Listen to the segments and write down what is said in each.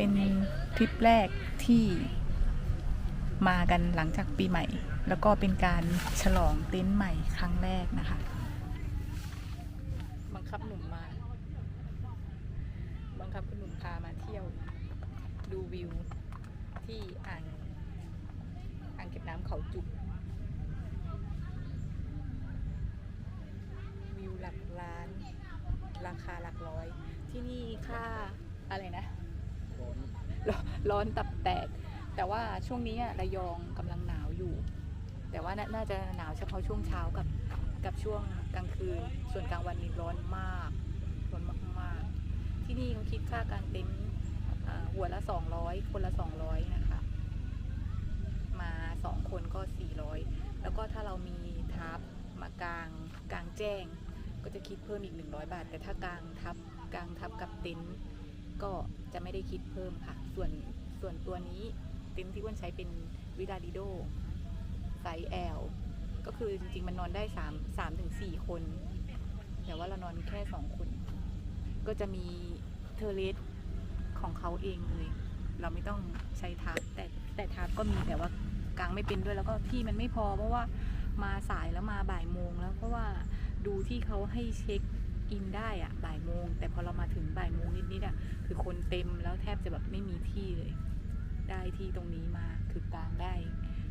เป็นทริปแรกที่มากันหลังจากปีใหม่ แล้วก็เป็นการฉลองเต็นท์ใหม่ครั้งแรกนะคะ บังคับหนุ่มมา บังคับคุณหนุ่มพามาเที่ยว ดูวิวที่อ่างอ่างเก็บน้ำเขาจุกวิวหลักล้าน ราคาหลักร้อย ที่นี่ค่าอะไรนะ ร้อนตับแตก แต่ว่าช่วงนี้อะระยองกำลังหนาวอยู่ แต่ว่าน่าจะหนาวเฉพาะช่วงเช้ากับกับช่วงกลางคืน ส่วนกลางวันนี่ร้อนมากร้อนมากๆ ที่นี่เขาคิดค่ากางเต็นท์หัวละ 200 คนละ 200 นะคะ มาสองคนก็ 400 แล้วก็ถ้าเรามีทับมากลางกลางแจ้ง ก็จะคิดเพิ่มอีก 100 บาท แต่ถ้ากลางทับกลางทับกับเต็นท์ก็จะไม่ได้คิดเพิ่มค่ะ ส่วน ส่วนตัวนี้เต็นท์ที่อ้วนใช้เป็นวิดาดิโดไซส์ L ก็คือจริงๆมันนอนได้3 3ถึง4คน แต่ว่าเรานอนแค่2คน ก็จะมีเทอร์เลสของเขาเองเลย เราไม่ต้องใช้ทับแต่แต่ทับก็มีแต่ว่ากลางไม่เป็นด้วยแล้วก็ที่มันไม่พอเพราะว่ามาสายแล้วมาบ่ายโมงแล้วเพราะว่าดูที่เขาให้เช็ค อินได้อะบ่ายโมง แต่พอเรามาถึงบ่ายโมงนิดๆอะคือคนเต็มแล้วแทบจะแบบไม่มีที่เลย ได้ที่ตรงนี้มาคือกลางได้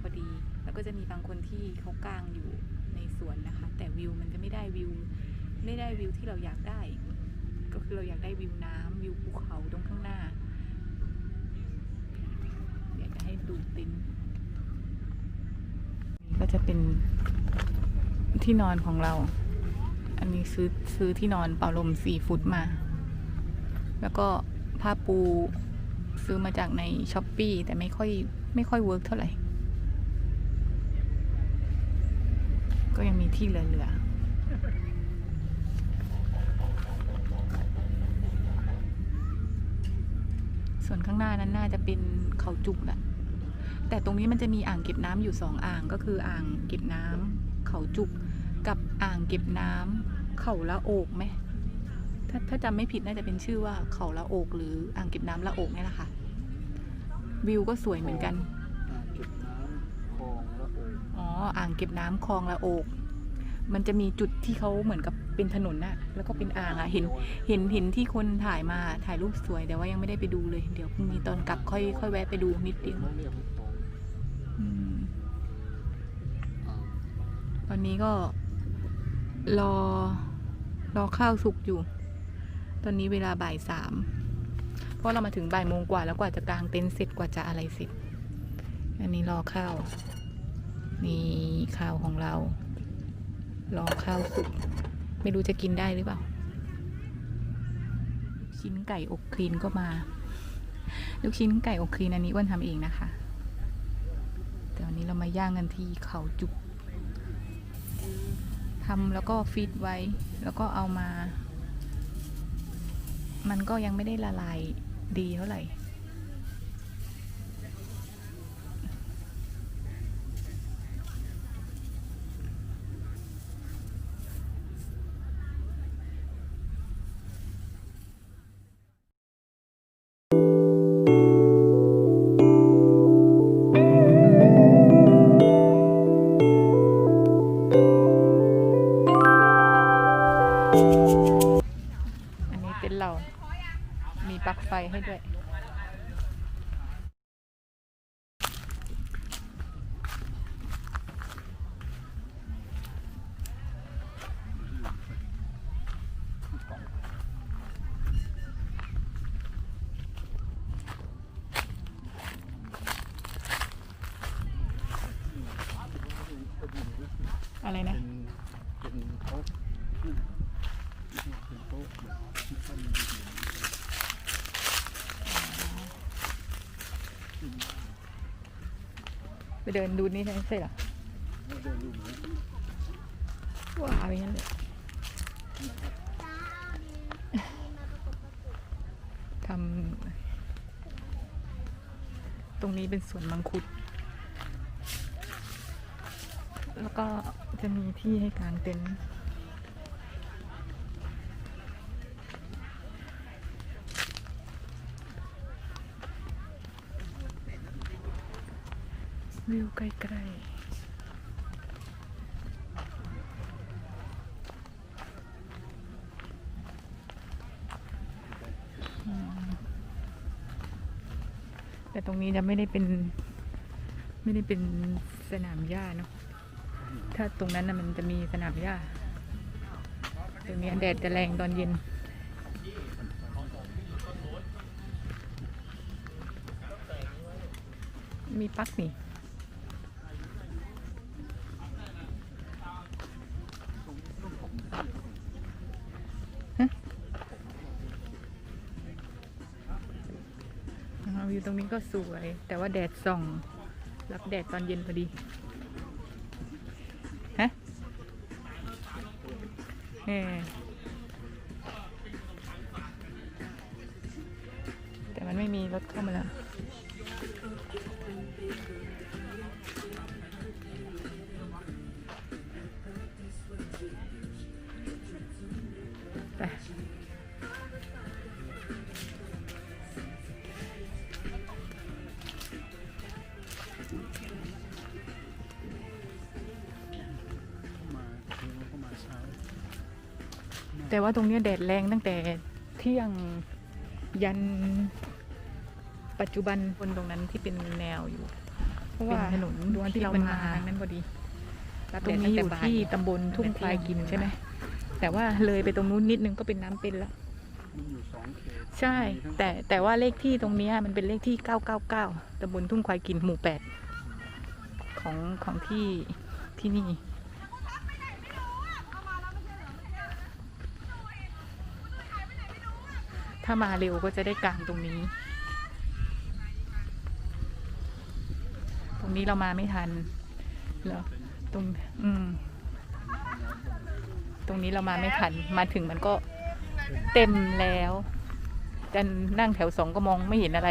พอดี แล้วก็จะมีบางคนที่เขากลางอยู่ในสวนนะคะ แต่วิวมันจะไม่ได้วิว ไม่ได้วิวที่เราอยากได้ ก็คือเราอยากได้วิวน้ำวิวภูเขาตรงข้างหน้าเดี๋ยวจะให้ดูตินนี่ก็จะเป็นที่นอนของเรา อันนี้ซื้อซื้อที่นอนเป่าลมสี่ฟุตมา แล้วก็ผ้าปูซื้อมาจากในช้อปปีแต่ไม่ค่อยไม่ค่อยเวิร์กเท่าไหร่ ก็ยังมีที่เหลือๆส่วนข้างหน้านั้นน่าจะเป็นเขาจุกแหละแต่ตรงนี้มันจะมีอ่างเก็บน้ำอยู่สองอ่างก็คืออ่างเก็บน้ำเขาจุก อ่างเก็บน้ำเขาละโอกไหมถ้าถ้าจำไม่ผิดน่าจะเป็นชื่อว่าเขาละโอกหรืออ่างเก็บน้ำละโอกเนี่ยแหละค่ะวิวก็สวยเหมือนกันอ่างเก็บน้ำคลองละโอยอ๋ออ่างเก็บน้ำคลองละโอก มันจะมีจุดที่เขาเหมือนกับเป็นถนนน่ะ แล้วก็เป็นอ่างอะเห็นเห็นเห็นที่คนถ่ายมาถ่ายรูปสวยแต่ว่ายังไม่ได้ไปดูเลย เดี๋ยวพรุ่งนี้ตอนกลับค่อยค่อยแวะไปดูนิดเดียวเขาเรียกว่าคลองอืมอ่างตอนนี้ก็ รอ รอข้าวสุกอยู่ ตอนนี้เวลาบ่ายสามเพราะเรามาถึงบ่ายโมงกว่าแล้วกว่าจะกางเต็นท์เสร็จกว่าจะอะไรเสร็จ อันนี้รอข้าวนี่ข้าวของเรา รอข้าวสุก ไม่รู้จะกินได้หรือเปล่า ชิ้นไก่อบคลีนก็มา ลูกชิ้นไก่อบคลีนอันนี้อ้วนทำเองนะคะ แต่วันนี้เรามาย่างกันที่เขาจุก ทำแล้วก็ฟีดไว้ แล้วก็เอามา มันก็ยังไม่ได้ละลายดีเท่าไหร่ ลั๊กไฟให้ด้วย อะไรนะ เป็นเป็นโต๊ะเป็นโต๊ะที่ท่าน ไปเดินดูนี่ใช่ใช่หรอเดินดูเหมือนว้าวอย่างนั้นเลยทำตรงนี้เป็นสวนมังคุด แล้วก็จะมีที่ให้กางเต็นท์ วิวใกล้ๆแต่ตรงนี้จะไม่ได้เป็น ไม่ได้เป็นสนามหญ้าเนาะ ถ้าตรงนั้นนะมันจะมีสนามหญ้าตรงนี้แดดจะแรงตอนเย็น มีปักนี่ ก็สวย แต่ว่าแดดส่อง รับแดดตอนเย็นพอดี ฮะเอแต่มันไม่มีรถเข้ามาแล้ว แต่ว่าตรงเนี้ยแดดแรงตั้งแต่เที่ยงยันปัจจุบันบนตรงนั้นที่เป็นแนวอยู่เพราะว่าถนนดวงที่เรามาทางนั้นพอดีตรงนี้อยู่ที่ตำบลทุ่งควายกินใช่ไหมแต่ว่าเลยไปตรงนู้นนิดนึงก็เป็นน้ำเป็นแล้วมันอยู่สองเขตใช่มีทั้งแต่แต่ว่าเลขที่ตรงเนี้ยมันเป็นเลขที่ 999ตำบลทุ่งควายกินหมู่ 8 ของของที่ที่นี่ ถ้ามาเร็วก็จะได้กลางตรงนี้ ตรงนี้เรามาไม่ทันเหรอตรงอืมตรงนี้เรามาไม่ทัน มาถึงมันก็เต็มแล้วจะนั่งแถวสองก็มองไม่เห็นอะไร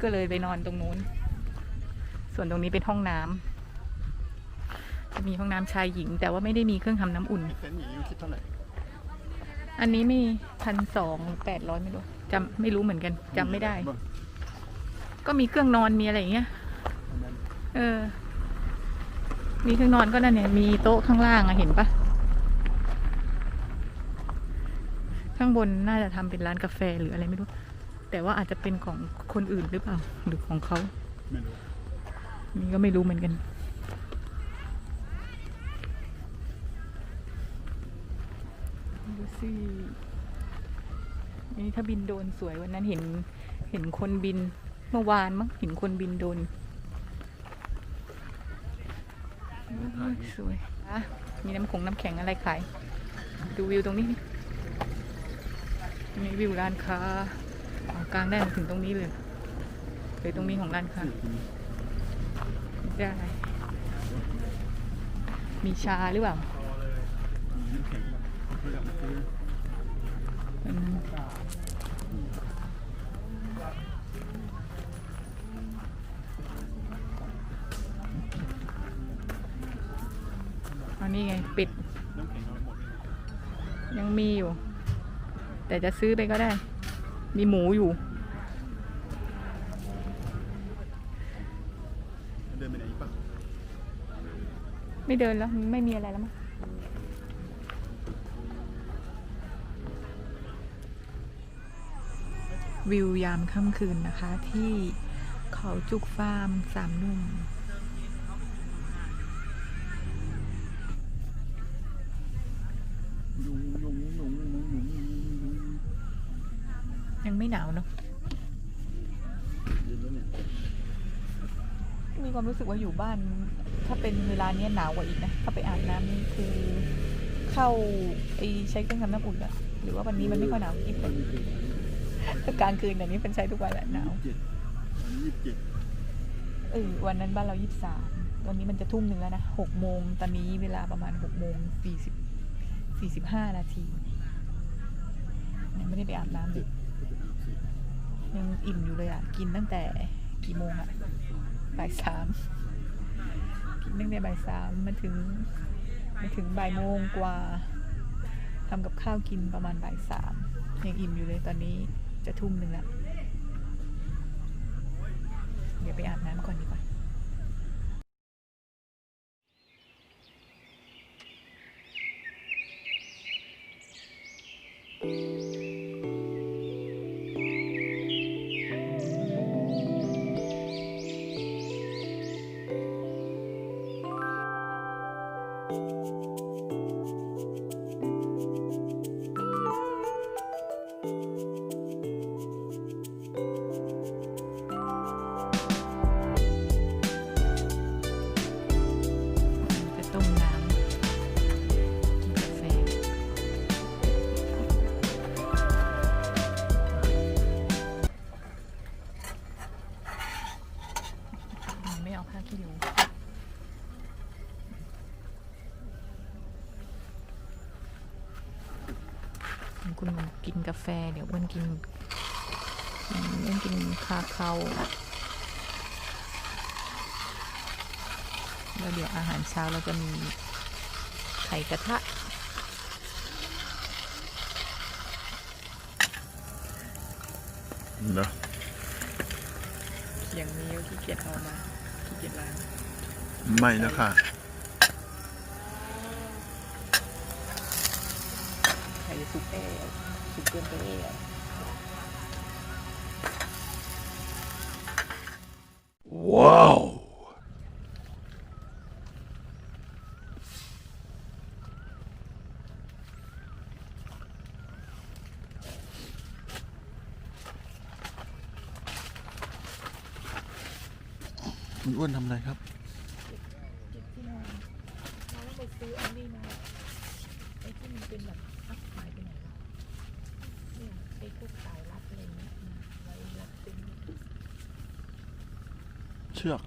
ก็เลยไปนอนตรงนู้น ส่วนตรงนี้เป็นห้องน้ำจะมีห้องน้ำชายหญิง แต่ว่าไม่ได้มีเครื่องทำน้ำอุ่นเต็นท์อย่างคิดเท่าไหร่ อันนี้มีพันสองแปดร้อยไม่รู้จำไม่รู้เหมือนกันจำไม่ได้บ้างก็มีเครื่องนอนมีอะไรอย่างเงี้ยประมาณเออ มีเครื่องนอนก็นั่นเนี่ย มีโต๊ะข้างล่างอะเห็นปะข้างบนน่าจะทำเป็นร้านกาแฟหรืออะไรไม่รู้ แต่ว่าอาจจะเป็นของคนอื่นหรือเปล่า หรือของเขาไม่รู้นี่ก็ไม่รู้เหมือนกัน ดูสินี่ถ้าบินโดรนสวยวันนั้นเห็นเห็นคนบินเมื่อวานมั้งเห็นคนบินโดรนโอ้ยสวยอะมีน้ำขงน้ำแข็งอะไรขาย ดูวิวตรงนี้นี่นี่วิวร้านค้าอ๋อกลางได้มาถึงตรงนี้เลยเลยตรงนี้ของร้านค้าได้มีชาหรือเปล่า อันนี้ไง ปิด ยังมีอยู่ แต่จะซื้อไปก็ได้ มีหมูอยู่ไม่เดินแล้ว ไม่มีอะไรแล้วมั้ง วิวยามค่ำคืนนะคะ ที่เขาจุกฟาร์มสามนุ่มยังไม่หนาวเนาะมีความรู้สึกว่าอยู่บ้าน ถ้าเป็นเวลาเนี้ยหนาวกว่าอีกนะ ถ้าไปอาบน้ำนี่คือเข้าไอใช้เครื่องทำน้ำอุ่นอะหรือว่าวันนี้มันไม่ค่อยหนาวอีกเลย กลางคืนแบบนี้เป็นใช้ทุกวันแหละหนาวเจ็ดวันนี้ยี่สิบเจ็ดเออวันนั้นบ้านเรายี่สิบสามวันนี้มันจะทุ่มหนึ่งแล้วนะหกโมงตอนนี้เวลาประมาณหกโมงสี่สิบสี่สิบห้านาทียังไม่ได้ไปอาบน้ำเลยยังอิ่มอยู่เลยอะ กินตั้งแต่กี่โมงอะบ่ายสามกินตั้งแต่บ่ายสามมาถึงมาถึงบ่ายโมงกว่าทำกับข้าวกินประมาณบ่ายสามยังอิ่มอยู่เลยตอนนี้ จะทุ่มหนึ่งแล้ว เดี๋ยวไปอาบน้ำก่อนดีกว่าอืม เคาแล้วเดี๋ยวอาหารเช้าเราจะมีไข่กระทะ นะอย่างนี้ก็ขี้เกียจเอามาขี้เกียจล้างไม่นะค่ะ ไข่สุกแอ้สุกเกินไปแอ้ว้าวคุณ อ้วนทำอะไรครับเก็บที่นอนเราต้องไปซื้ออันนี้มาไอ้ที่มันเป็นแบบอัพหายไปไหนวเนี่ยไอ้พวกสายรัดอะไรเงี้ยมาไว้รัดตินเชือก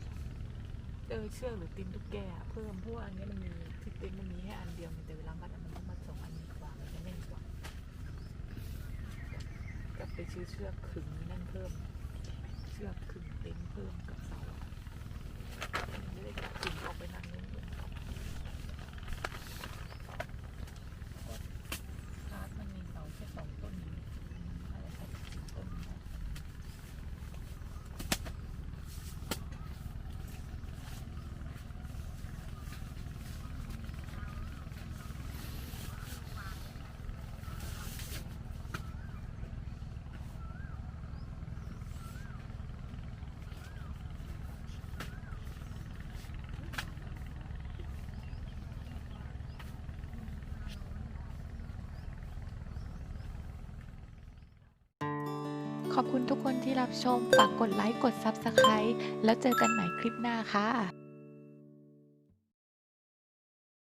เออเชือกหรือตินตุ๊กแกอะเพิ่มเพราะว่าอันเนี้ยมันมีที่ตินมันมีแค่อันเดียวแต่เวลามัดอะมันต้องมัดสองอันดีกว่ามันจะแน่นกว่ากลับไปซื้อเชือกขึงนั่นเพิ่ม เชือกขึงเต็นท์เพิ่มกับเสาอะไม่ได้จับขึงออกไปทางนู้นด้วยคาร์ดมันมีเสาแค่สองต้นเองอะไรสักสี่ต้นนะ ขอบคุณทุกคนที่รับชม ฝากกดไลค์ กด Subscribe แล้วเจอกันใหม่คลิปหน้าค่ะ